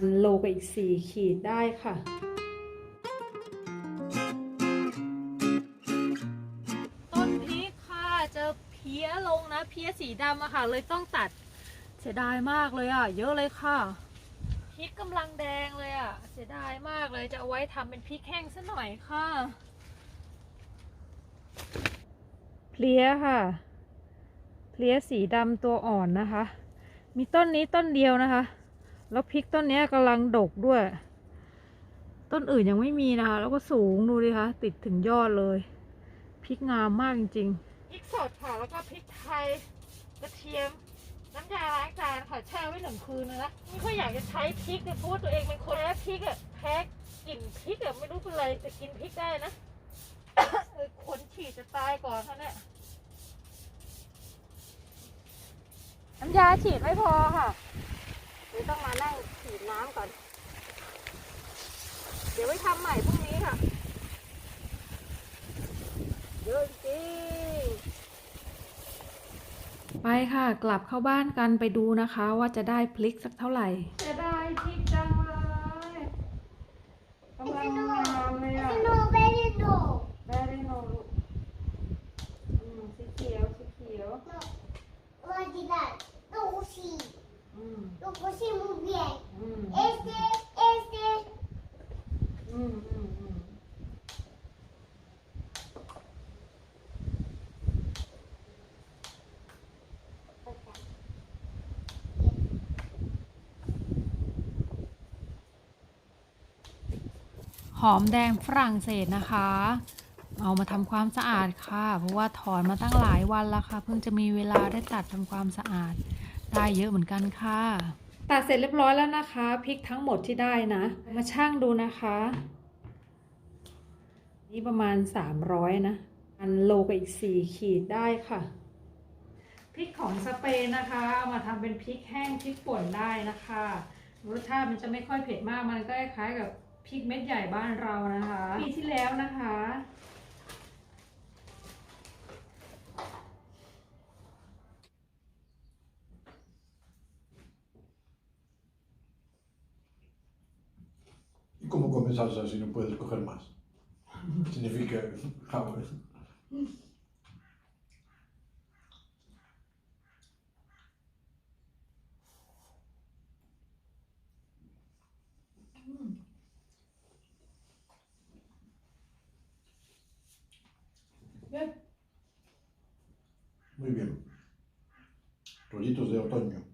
อันโลกับอีกสี่ขีดได้ค่ะ ต้นพริกค่ะเจอเพี้ยลงนะเพี้ยสีดำอะค่ะ เลยต้องตัดเสียดายมากเลยอะเยอะเลยค่ะพริกกำลังแดงเลยอะเสียดายมากเลยจะเอาไว้ทำเป็นพริกแห้งซะหน่อยค่ะเพลี้ยค่ะเพลี้ยสีดำตัวอ่อนนะคะ มีต้นนี้ต้นเดียวนะคะ แล้วพริกต้นนี้กำลังดกด้วย ต้นอื่นยังไม่มีนะคะ แล้วก็สูงดูดิคะติดถึงยอดเลยพริกงามมากจริงๆพริกสดค่ะแล้วก็พริกไทยกระเทียมน้ำยาล้างจานค่ะแช่ไว้หนึ่งคืนนะไม่ค่อยอยากจะใช้พริกเลยเพราะตัวเองเป็นคนแพ้พริกอะแพ้กลิ่นพริกอะไม่รู้เป็นไรแต่กินพริกได้นะเออคนฉีดจะตายก่อนเขาเนี่ยน้ำยาฉีดไม่พอค่ะ ดี๋ยวต้องมานั่งฉีดน้ำก่อน เดี๋ยวไว้ทำใหม่พรุ่งนี้ค่ะ เยอะจริงไปค่ะ กลับเข้าบ้านกันไปดูนะคะ ว่าจะได้พลิกสักเท่าไหร่ จะได้พลิกจังเลยกำลังงามเลยอะ No, very no. แบรี่โนลูกอืมสีเขียวสีเขียว No. What is that? No, sí. อืม Lo cosí muy bien. อืม Este, este. อืมอืมอืมหอมแดงฝรั่งเศสนะคะ เอามาทำความสะอาดค่ะ เพราะว่าถอนมาตั้งหลายวันแล้วค่ะ เพิ่งจะมีเวลาได้ตัดทำความสะอาด ได้เยอะเหมือนกันค่ะตัดเสร็จเรียบร้อยแล้วนะคะพริกทั้งหมดที่ได้นะ มาช่างดูนะคะ นี่ประมาณ 300 นะ อันโลกับอีก 4 ขีดได้ค่ะพริกของสเปนนะคะ มาทำเป็นพริกแห้งพริกป่นได้นะคะรสชาติมันจะไม่ค่อยเผ็ดมากมันก็คล้ายกับพริกเม็ดใหญ่บ้านเรานะคะปีที่แล้วนะคะ ¿Y cómo comes salsa si no puedes coger más? Significa jamón. Bien. Muy bien. Rollitos de otoño.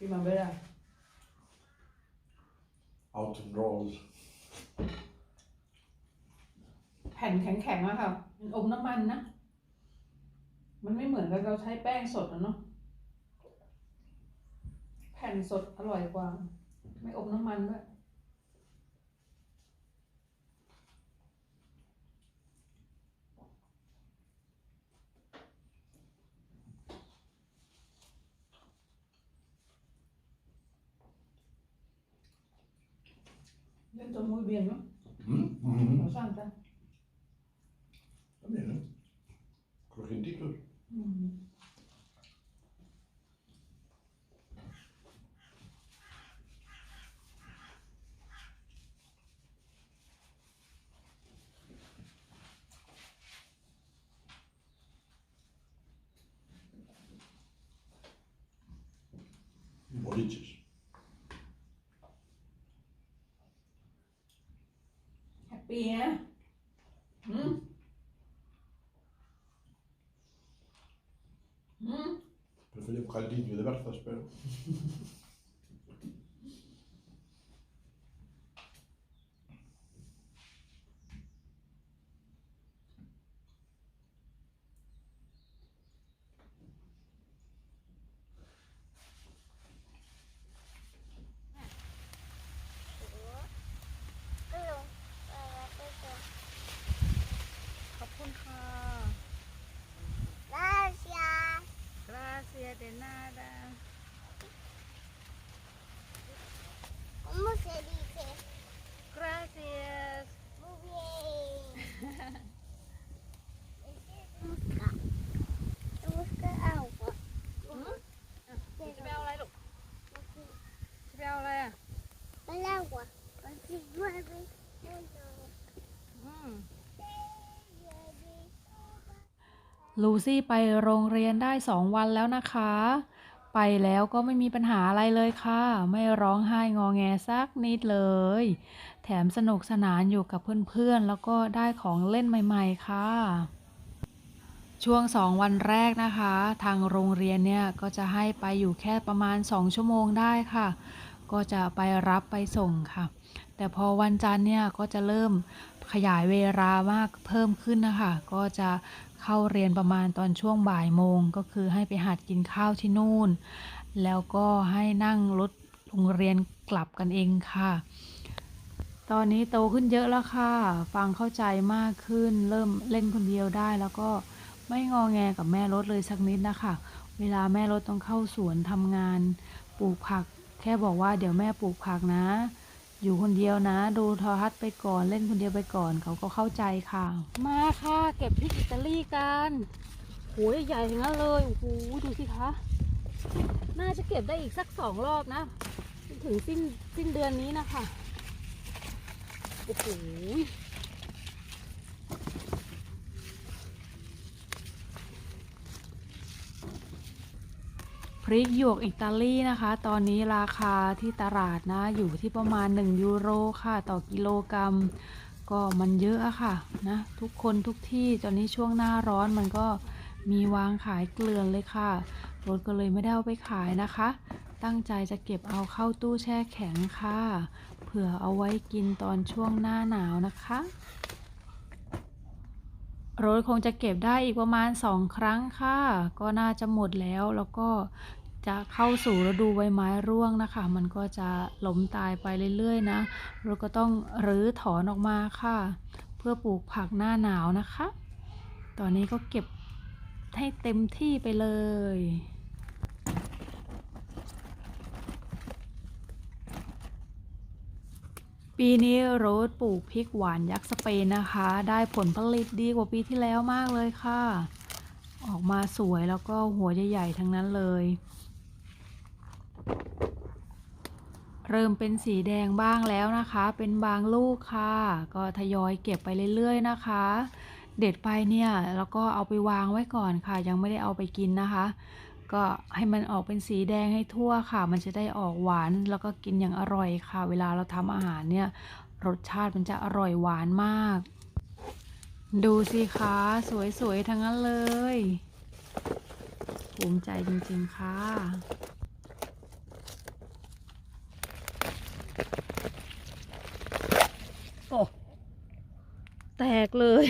Primavera Autumn rolls. แผ่นแข็งๆอะค่ะ มันอมน้ำมันนะ มันไม่เหมือนกับเราใช้แป้งสดนะเนาะ แผ่นสดอร่อยกว่า ไม่อมน้ำมันด้วย Dentro muy bien, ¿no? Mm, mm, Lo santa. También, ¿eh? Crujientitos. Mm. Boliches. Caldillo de berzas, pero. ลูซี่ไปโรงเรียนได้สองวันแล้วนะคะ ไปแล้วก็ไม่มีปัญหาอะไรเลยค่ะ ไม่ร้องไห้งอแงสักนิดเลย แถมสนุกสนานอยู่กับเพื่อนๆ แล้วก็ได้ของเล่นใหม่ๆ ค่ะ ช่วงสองวันแรกนะคะ ทางโรงเรียนเนี่ยก็จะให้ไปอยู่แค่ประมาณ2ชั่วโมงได้ค่ะ ก็จะไปรับไปส่งค่ะ แต่พอวันจันทร์เนี่ยก็จะเริ่มขยายเวลามากเพิ่มขึ้นนะคะ ก็จะ เข้าเรียนประมาณตอนช่วงบ่ายโมงก็คือให้ไปหัดกินข้าวที่นู่น แล้วก็ให้นั่งรถโรงเรียนกลับกันเองค่ะ ตอนนี้โตขึ้นเยอะแล้วค่ะ ฟังเข้าใจมากขึ้น เริ่มเล่นคนเดียวได้แล้วก็ไม่งอแงกับแม่รถเลยสักนิดนะคะ เวลาแม่รถต้องเข้าสวนทำงาน ปลูกผัก แค่บอกว่าเดี๋ยวแม่ปลูกผักนะ อยู่คนเดียวนะ ดูทอทัศน์ไปก่อนเล่นคนเดียวไปก่อนเขาก็เข้าใจค่ะ มาค่ะ เก็บพริกอิตาลีกันโหใหญ่ๆทั้งนั้นเลยโอ้โหดูสิคะน่าจะเก็บได้อีกสักสองรอบนะ ถึงสิ้นสิ้นเดือนนี้นะคะโอ้โห ริกหยวกอิตาลีนะคะ ตอนนี้ราคาที่ตลาดนะอยู่ที่ประมาณ 1 ยูโรค่ะ ต่อกิโลกรัม ก็มันเยอะอะค่ะนะทุกคนทุกที่ตอนนี้ช่วงหน้าร้อนมันก็มีวางขายเกลือนเลยค่ะรถก็เลยไม่ได้เอาไปขายนะคะ ตั้งใจจะเก็บเอาเข้าตู้แช่แข็งค่ะ เผื่อเอาไว้กินตอนช่วงหน้าหนาวนะคะรถคงจะเก็บได้อีกประมาณสองครั้งค่ะ ก็น่าจะหมดแล้วแล้วก็ จะเข้าสู่ฤดูใบไม้ร่วงนะคะ มันก็จะล้มตายไปเรื่อยๆนะ เรถก็ต้องรื้อถอนออกมาค่ะ เพื่อปลูกผักหน้าหนาวนะคะ ตอนนี้ก็เก็บให้เต็มที่ไปเลยปีนี้โรสปลูกพริกหวานยักษ์สเปนนะคะ ได้ผลผลิตดีกว่าปีที่แล้วมากเลยค่ะ ออกมาสวยแล้วก็หัวใหญ่ๆทั้งนั้นเลย เริ่มเป็นสีแดงบ้างแล้วนะคะ เป็นบางลูกค่ะ ก็ทยอยเก็บไปเรื่อย ๆ นะคะ เด็ดไปเนี่ยแล้วก็เอาไปวางไว้ก่อนค่ะ ยังไม่ได้เอาไปกินนะคะ ก็ให้มันออกเป็นสีแดงให้ทั่วค่ะ มันจะได้ออกหวานแล้วก็กินอย่างอร่อยค่ะ เวลาเราทำอาหารเนี่ยรสชาติมันจะอร่อยหวานมาก ดูสิคะสวยๆทั้งนั้นเลย ภูมิใจจริงๆค่ะ โอ้ แต กเลย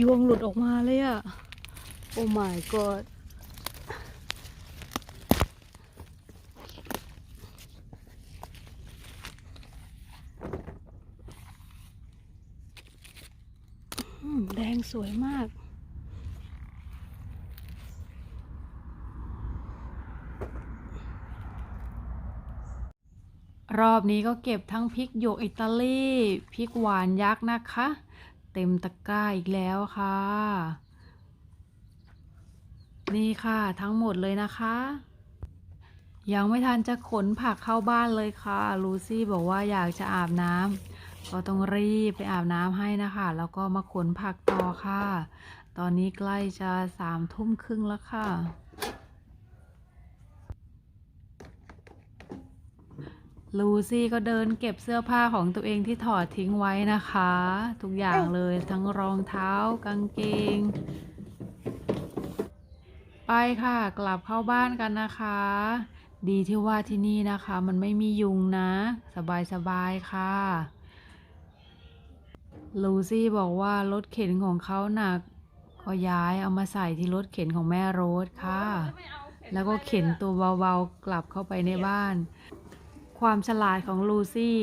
ยวงหลุดออกมาเลยอะโอ้ my god อืมแดงสวยมาก อบนี้ก็เก็บทั้งพริกหยวกอิตาลีพริกหวานยักษ์นะคะ เต็มตะกร้าอีกแล้วค่ะ นี่ค่ะทั้งหมดเลยนะคะ ยังไม่ทันจะขนผักเข้าบ้านเลยค่ะ ลูซี่บอกว่าอยากจะอาบน้ำก็ต้องรีบไปอาบน้ำให้นะคะ แล้วก็มาขนผักต่อค่ะ ตอนนี้ใกล้จะสามทุ่มครึ่งแล้วค่ะ ลูซี่ก็เดินเก็บเสื้อผ้าของตัวเองที่ถอดทิ้งไว้นะคะ ทุกอย่างเลยทั้งรองเท้ากางเกง ไปค่ะ กลับเข้าบ้านกันนะคะ ดีที่ว่าที่นี่นะคะ มันไม่มียุงนะ สบายๆค่ะลูซี่บอกว่ารถเข็นของเขาหนัก ก็ย้ายเอามาใส่ที่รถเข็นของแม่โรสค่ะ แล้วก็เข็นตัวเบาๆกลับเข้าไปในบ้าน ความฉลาดของลูซี่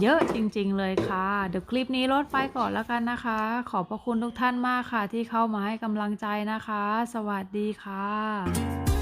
เยอะจริงๆเลยค่ะ เดี๋ยวคลิปนี้ลดไปก่อนแล้วกันนะคะ ขอบพระคุณทุกท่านมากค่ะ ที่เข้ามาให้กำลังใจนะคะ สวัสดีค่ะ